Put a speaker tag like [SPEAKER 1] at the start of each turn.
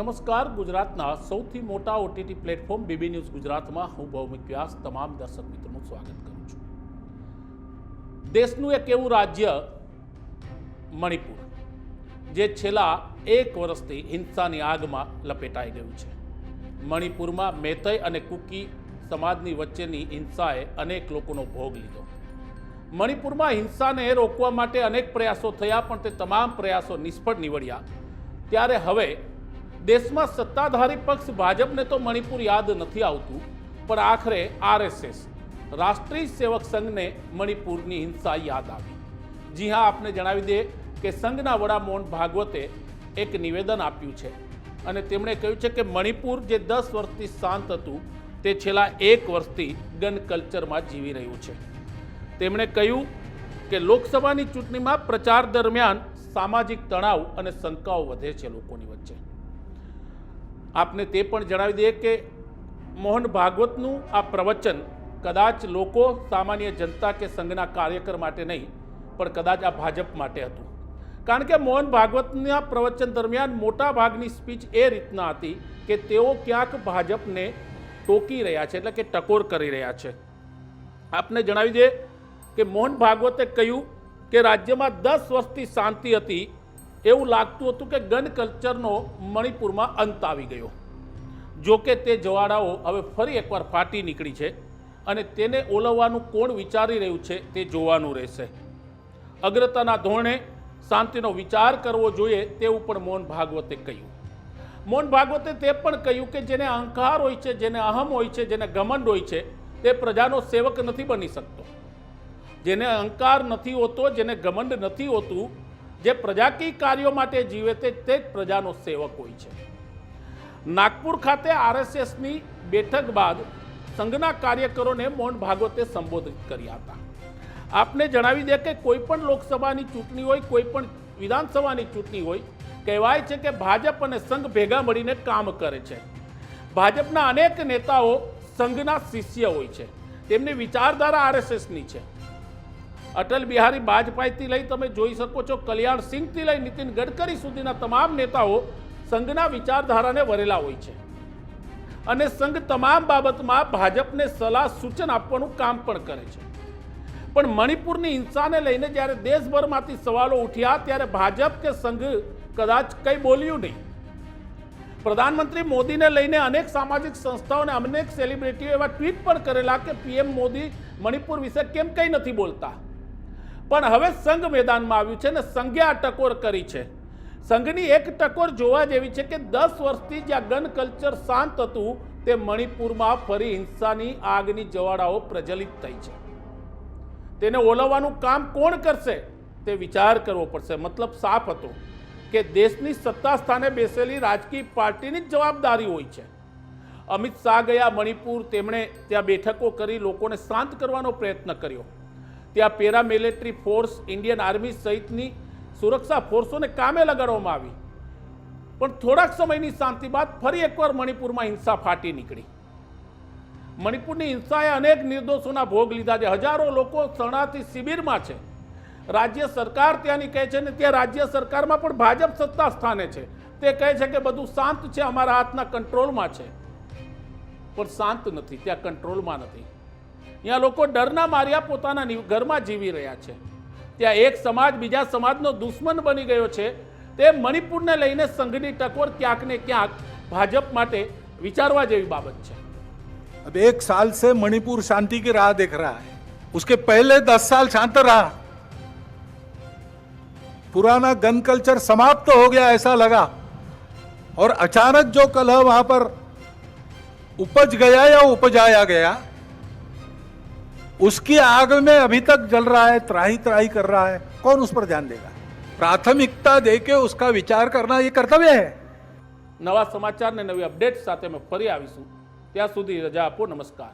[SPEAKER 1] નમસ્કાર, ગુજરાતના સૌથી મોટા ઓટીટી પ્લેટફોર્મ બીબી ન્યૂઝ ગુજરાતમાં હું ભૌમિક વ્યાસ, તમામ દર્શક મિત્રોનું સ્વાગત કરું છું. દેશનું એક એવું રાજ્ય, મણિપુર, જે છેલ્લા એક વર્ષથી હિંસાની આગમાં લપેટાઈ ગયું છે. મણિપુરમાં મેતઈ અને કુકી સમાજની વચ્ચેની હિંસાએ અનેક લોકોનો ભોગ લીધો. મણિપુરમાં હિંસાને રોકવા માટે અનેક પ્રયાસો થયા, પણ તે તમામ પ્રયાસો નિષ્ફળ નીવડ્યા. ત્યારે હવે દેશમાં સત્તાધારી પક્ષ ભાજપને તો મણિપુર યાદ નથી આવતું, પણ આખરે આરએસએસ, રાષ્ટ્રીય સેવક સંઘને મણિપુરની હિંસા યાદ આવી. જી હા, આપને જણાવી દે કે સંઘના વડા મોહન ભાગવતે એક નિવેદન આપ્યું છે અને તેમણે કહ્યું છે કે મણિપુર જે દસ વર્ષથી શાંત હતું, તે છેલ્લા એક વર્ષથી ગન કલ્ચરમાં જીવી રહ્યું છે. તેમણે કહ્યું કે લોકસભાની ચૂંટણીમાં પ્રચાર દરમિયાન સામાજિક તણાવ અને શંકાઓ વધે છે લોકોની વચ્ચે. આપને તે પણ જણાવી દઈએ કે મોહન ભાગવતનું આ પ્રવચન કદાચ લોકો સામાન્ય જનતા કે સંઘના કાર્યકર માટે નહીં, પણ કદાચ આ ભાજપ માટે હતું. કારણ કે મોહન ભાગવતના પ્રવચન દરમિયાન મોટા ભાગની સ્પીચ એ રીતના હતી કે તેઓ ક્યાંક ભાજપને ટોકી રહ્યા છે, એટલે કે ટકોર કરી રહ્યા છે. આપને જણાવી દઈએ કે મોહન ભાગવતે કહ્યું કે રાજ્યમાં દસ વર્ષથી શાંતિ હતી એવું લાગતું હતું કે ગન કલ્ચરનો મણિપુરમાં અંત આવી ગયો. જો કે તે જવાડાઓ હવે ફરી એકવાર ફાટી નીકળી છે અને તેને ઓલવવાનું કોણ વિચારી રહ્યું છે તે જોવાનું રહેશે. અગ્રતાના ધોરણે શાંતિનો વિચાર કરવો જોઈએ તેવું પણ મોહન ભાગવતે કહ્યું. મોહન ભાગવતે તે પણ કહ્યું કે જેને અહંકાર હોય છે, જેને અહમ હોય છે, જેને ઘમંડ હોય છે, તે પ્રજાનો સેવક નથી બની શકતો. જેને અહંકાર નથી હોતો, જેને ઘમંડ નથી હોતું જે પ્રજાકીય કાર્યો માટે જીવે તે તે જ પ્રજાનો સેવક હોય છે. નાગપુર ખાતે આરએસએસની બેઠક બાદ સંઘના કાર્યકરોને મોહન ભાગવતે સંબોધિત કર્યા હતા. આપને જણાવી દે કે કોઈ પણ લોકસભાની ચૂંટણી હોય, કોઈ પણ વિધાનસભાની ચૂંટણી હોય, કહેવાય છે કે ભાજપ અને સંઘ ભેગા મળીને કામ કરે છે. ભાજપના અનેક નેતાઓ સંઘના શિષ્ય હોય છે. તેમની વિચારધારા આરએસએસની છે. અટલ બિહારી વાજપેયીથી લઈ તમે જોઈ શકો છો, કલ્યાણ સિંહથી લઈ નીતિન ગડકરી સુધીના તમામ નેતાઓ સંઘના વિચારધારાને વરેલા હોય છે. અને સંઘ તમામ બાબતમાં ભાજપને સલાહ સૂચન આપવાનું કામ પણ કરે છે. પણ મણિપુરની હિંસાને લઈને જ્યારે દેશભરમાંથી સવાલો ઉઠ્યા ત્યારે ભાજપ કે સંઘ કદાચ કંઈ બોલ્યું નહીં. પ્રધાનમંત્રી મોદીને લઈને અનેક સામાજિક સંસ્થાઓ અને અનેક સેલિબ્રિટીઓ એવા ટ્વીટ પણ કરેલા કે પીએમ મોદી મણિપુર વિશે કેમ કંઈ નથી બોલતા? પણ હવે સંઘ મેદાનમાં આવ્યું છે અને સંઘે આ ટકોર કરી છે. સંઘની એક ટકોર જોવા જેવી છે કે દસ વર્ષથી જ્યાં ગન કલ્ચર શાંત હતું, તે મણિપુરમાં ફરી હિંસાની આગની જવાળાઓ પ્રજલિત થઈ છે. તેને ઓલવવાનું કામ કોણ કરશે? તે વિચાર કરવો પડશે. મતલબ સાફ હતો કે દેશની સત્તા સ્થાને બેસેલી રાજકીય પાર્ટીની જ જવાબદારી હોય છે. અમિત શાહ ગયા મણિપુર, તેમણે ત્યાં બેઠકો કરી લોકોને શાંત કરવાનો પ્રયત્ન કર્યો. ત્યાં para military force, Indian army સહિતની સુરક્ષા ફોર્સોને કામે લગાડવામાં આવી. પણ થોડાક સમયની શાંતિ બાદ ફરી એકવાર મણિપુરમાં હિંસા ફાટી નીકળી. મણિપુરની હિંસાએ અનેક નિર્દોષોના ભોગ લીધા છે. હજારો લોકો શરણાર્થી શિબિરમાં છે. રાજ્ય સરકાર ત્યાંની કહે છે ને ત્યાં રાજ્ય સરકારમાં પણ ભાજપ સત્તા સ્થાને છે. તે કહે છે કે બધું શાંત છે, અમારા હાથના કંટ્રોલમાં છે. પણ શાંત નથી, ત્યાં કંટ્રોલમાં નથી. ત્યાં લોકો ડરના માર્યા પોતાના નિ- ઘરમાં જીવી રહ્યા છે ત્યાં એક સમાજ બીજા સમાજનો દુશ્મન બની ગયો છે તે મણિપુરને લઈને સંઘની ટકોર ક્યાંક ને ક્યાંક ભાજપ માટે વિચારવા જેવી બાબત છે
[SPEAKER 2] अब एक साल से मणिपुर शांति की राह देख रहा है उसके पहले दस साल शांत रहा पुराना गन कल्चर समाप्त हो गया ऐसा लगा और अचानक जो कलह वहां पर उपज गया या उपजाया गया उसकी आग में अभी तक जल रहा है त्राही त्राही कर रहा है कौन उस पर ध्यान देगा प्राथमिकता देके उसका विचार करना ये कर्तव्य है
[SPEAKER 1] નવા સમાચાર ને નવી અપડેટ સાથે અમે ફરી આવીશું ત્યાં સુધી રજા આપો નમસ્કાર